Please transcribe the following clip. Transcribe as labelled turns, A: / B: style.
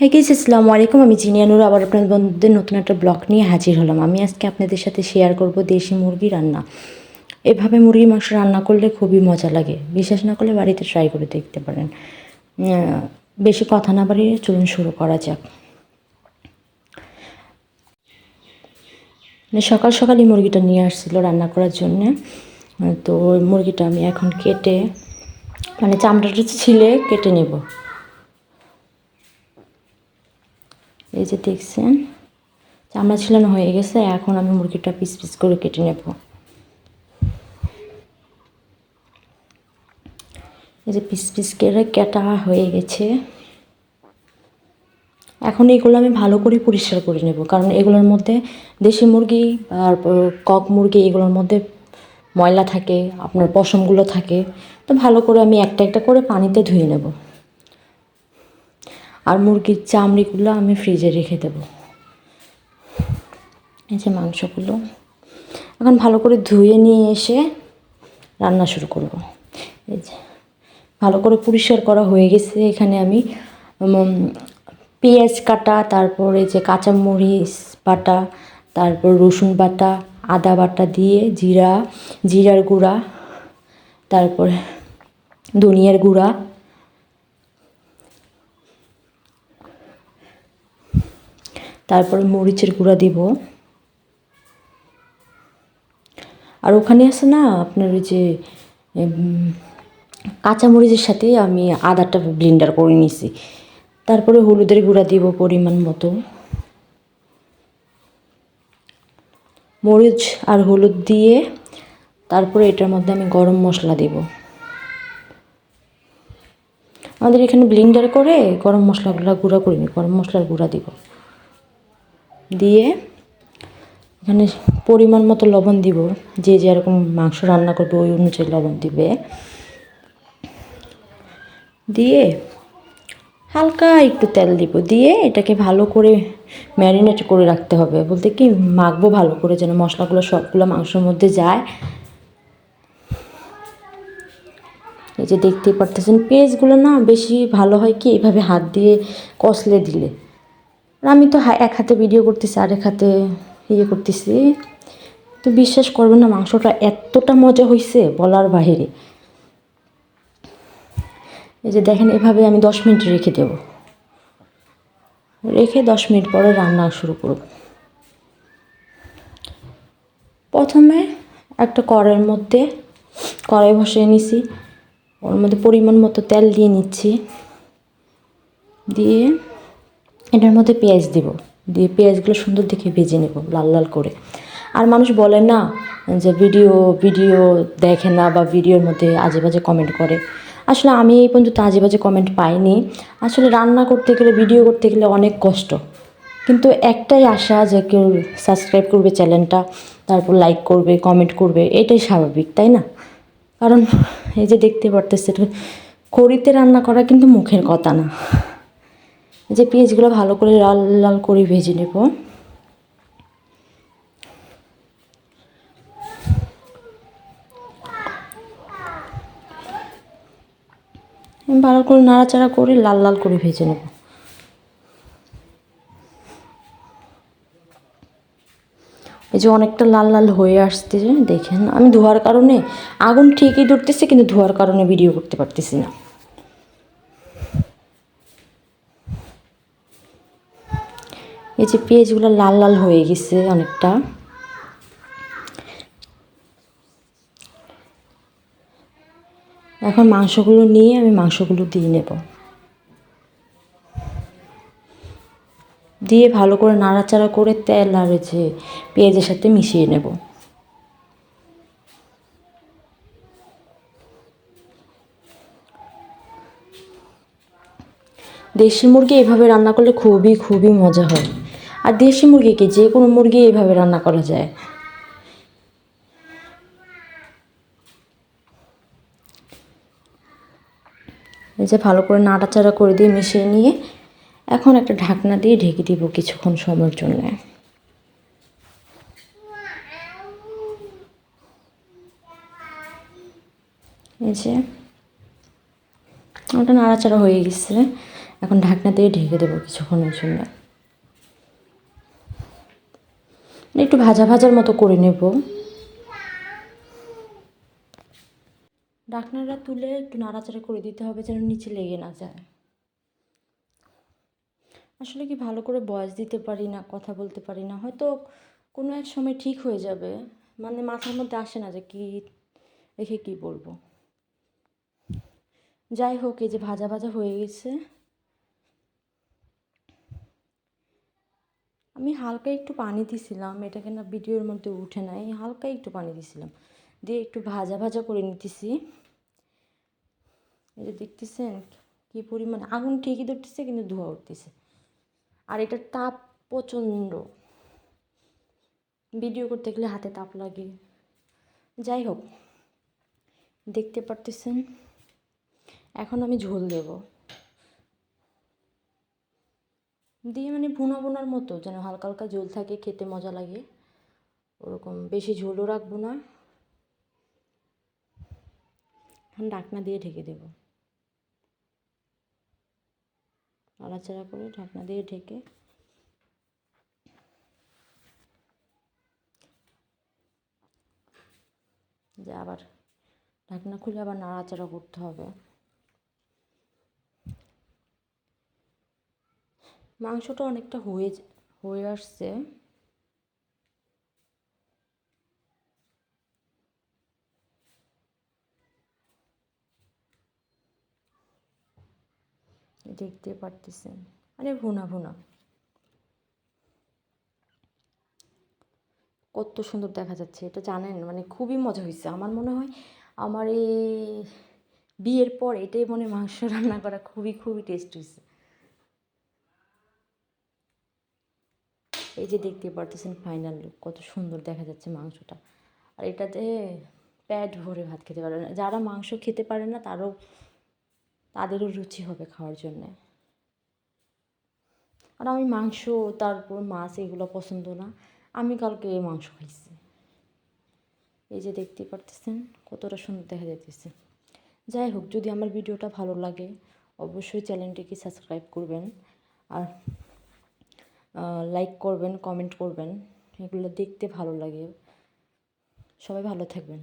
A: হ্যাঁ গেছি আসসালামু আলাইকুম। আমি জিনিয়ানুর আবার আপনাদের বন্ধুদের নতুন একটা ব্লগ নিয়ে হাজির হলাম। আমি আজকে আপনাদের সাথে শেয়ার করব দেশি মুরগি রান্না। এভাবে মুরগির মাংস রান্না করলে খুবই মজা লাগে। বিশ্বাস না করলে বাড়িতে ট্রাই করে দেখতে পারেন। বেশি কথা না বাড়িয়ে চলুন শুরু করা যাক। মানে সকাল সকালই মুরগিটা নিয়ে আসছিল রান্না করার জন্যে। তো মুরগিটা আমি এখন কেটে মানে চামড়াটা ছিলে কেটে নেব। এই যে দেখছেন, চামড়া ছিলানো হয়ে গেছে, এখন আমি মুরগিটা পিস পিস করে কেটে নেব। এই যে পিস পিস করে কেটা হয়ে গেছে। এখন এগুলো আমি ভালো করে পরিষ্কার করে নেব, কারণ এগুলোর মধ্যে দেশি মুরগি তারপর কক মুরগি এগুলোর মধ্যে ময়লা থাকে, আপনার পশমগুলো থাকে, তো ভালো করে আমি একটা একটা করে পানিতে ধুয়ে নেব। আর মুরগির চামড়িগুলো আমি ফ্রিজে রেখে দেব। এই যে মাংসগুলো। এখন ভালো করে ধুয়ে নিয়ে এসে রান্না শুরু করব। এই যে ভালো করে পরিষ্কার করা হয়ে গেছে। এখানে আমি পেঁয়াজ কাটা, তারপরে যে কাঁচামরিচ বাটা, তারপর রসুন বাটা, আদা বাটা দিয়ে জিরা, জিরার গুঁড়া, তারপরে ধনিয়ার গুঁড়া তারপরে মরিচের গুঁড়া দিব। আর ওখানে আছে না আপনার ওই যে উম, কাঁচামরিচের সাথে আমি আদাটা ব্লেন্ডার করে নিছি। তারপরে হলুদের গুঁড়া দিব পরিমাণ মতো। মরিচ আর হলুদ দিয়ে তারপরে এটার মধ্যে আমি গরম মশলা দেব। আমাদের এখানে ব্লেন্ডার করে গরম মশলাগুলো গুঁড়া করিনি গরম মশলার গুঁড়া দিব। দিয়ে এখানে পরিমাণ মতো লবণ দিব। যে যেরকম মাংস রান্না করবে ওই অনুযায়ী লবণ দিবে। দিয়ে হালকা একটু তেল দিব। দিয়ে এটাকে ভালো করে ম্যারিনেট করে রাখতে হবে। বলতে কি, মাখবো ভালো করে যেন মশলাগুলো সবগুলো মাংসের মধ্যে যায়। এই যে দেখতেই পারতেছেন, পেঁয়াজগুলো না বেশি ভালো হয় কি, এভাবে হাত দিয়ে কষলে দিলে। আমি তো এক হাতে ভিডিও করতেছি আর এক হাতে ইয়ে করতেছি। তো বিশ্বাস করবেন না, মাংসটা এতটা মজা হয়েছে বলার বাহিরে। এই যে দেখেন, এভাবে আমি দশ মিনিট রেখে দেব। রেখে দশ মিনিট পরে রান্না শুরু করব। প্রথমে একটা কড়াইয়ের মধ্যে, কড়াই বসিয়ে নিছি। ওর মধ্যে পরিমাণ মতো তেল দিয়ে নিচ্ছি। দিয়ে এটার মধ্যে পেঁয়াজ দিব। দিয়ে পেঁয়াজগুলো সুন্দর দেখে ভেজে নেব, লাল লাল করে। আর মানুষ বলে না যে ভিডিও ভিডিও দেখে না বা ভিডিওর মধ্যে আজে বাজে কমেন্ট করে। আসলে আমি এই পর্যন্ত আজে বাজে কমেন্ট পাইনি। আসলে রান্না করতে গেলে, ভিডিও করতে গেলে অনেক কষ্ট। কিন্তু একটাই আশা যে কেউ সাবস্ক্রাইব করবে চ্যানেলটা, তারপর লাইক করবে কমেন্ট করবে, এটাই স্বাভাবিক, তাই না? কারণ এই যে দেখতে পারতেছে কড়িতে রান্না করা কিন্তু মুখের কথা না। যে পেঁয়াজগুলো ভালো করে লাল লাল করে ভেজে নেব। ভালো করে নাড়াচাড়া করে লাল লাল করে ভেজে নেব। এই যে অনেকটা লাল লাল হয়ে আসতেছে দেখেন। আমি ধোয়ার কারণে, আগুন ঠিকই ধরতেছে, কিন্তু ধোয়ার কারণে ভিডিও করতে পারতেছি না এই যে পেঁয়াজগুলো লাল লাল হয়ে গেছে অনেকটা। এখন মাংসগুলো নিয়ে আমি মাংসগুলো দিয়ে নেব। দিয়ে ভালো করে নাড়াচাড়া করে তেল আর যে পেঁয়াজের সাথে মিশিয়ে নেব। দেশি মুরগি এভাবে রান্না করলে খুবই খুবই মজা হয়। আর দেশি মুরগিকে যে কোনো মুরগি এভাবে রান্না করা যায়। এই যে ভালো করে নাড়াচাড়া করে দিয়ে মিশিয়ে নিয়ে এখন একটা ঢাকনা দিয়ে ঢেকে দিব কিছুক্ষণ সময়ের জন্য। এই যে ওটা নাড়াচাড়া হয়ে গেছে। এখন ঢাকনা দিয়ে ঢেকে দেবো কিছুক্ষণের জন্য। একটু ভাজা ভাজার মতো করে নেব। ঢাকনাটা তুলে একটু নাড়াচাড়া করে দিতে হবে যেন নিচে লেগে না যায়। আসলে কি ভালো করে বয়স দিতে পারি না, কথা বলতে পারি না, হয়তো কোনো এক সময় ঠিক হয়ে যাবে। মানে মাথার মধ্যে আসে না যে কী, রেখে কী বলব। যাই হোক, এই যে ভাজা ভাজা হয়ে গেছে। আমি হালকা একটু পানি দিছিলাম এটাকে না ভিডিওর মধ্যে উঠে নাই হালকা একটু পানি দিছিলাম। দিয়ে একটু ভাজা ভাজা করে নিতেছি। এই যে দেখতেছেন কী পরিমাণ, আগুন ঠিকই ধরতেছে কিন্তু ধোয়া উঠতেছে। আর এটার তাপ প্রচণ্ড। ভিডিও করতে গেলে হাতে তাপ লাগে। যাই হোক, দেখতে পারতেছেন? এখন আমি ঝোল দেব। দিয়ে মানে ভুনা ভুনার মতো, যেন হালকা হালকা ঝোল থাকে, খেতে মজা লাগে। ওরকম বেশি ঝোলও রাখব না। এখন ঢাকনা দিয়ে ঢেকে দেব। নাড়াচাড়া করে ঢাকনা দিয়ে ঢেকে যে আবার ঢাকনা খুলে আবার নাড়াচাড়া করতে হবে। মাংসটা অনেকটা হয়ে হয়ে আসছে। দেখতে পারতেছেন। মানে ভুনা ভুনা। কত সুন্দর দেখা যাচ্ছে, এটা জানেন? মানে খুবই মজা হয়েছে আমার মনে হয় আমার এই বিয়ের পর এটাই মনে মাংস রান্না করা খুবই খুবই টেস্ট হয়েছে এই যে দেখতে পারতেছেন ফাইনাল লুক কত সুন্দর দেখা যাচ্ছে মাংসটা। আর এটাতে প্যাট ভরে ভাত খেতে পারে না। যারা মাংস খেতে পারে না, তারও, তাদেরও রুচি হবে খাওয়ার জন্যে। আর আমি মাংস, তারপর মাছ এগুলো পছন্দ না। আমি কালকে এই মাংস খাইছি। এই যে দেখতে পারতেছেন, কতটা সুন্দর দেখা যাইতেছে। যাই হোক, যদি আমার ভিডিওটা ভালো লাগে, অবশ্যই চ্যানেলটিকে সাবস্ক্রাইব করবেন। আর লাইক করবেন কমেন্ট করবেন। এগুলো দেখতে ভালো লাগে। সবাই ভালো থাকবেন।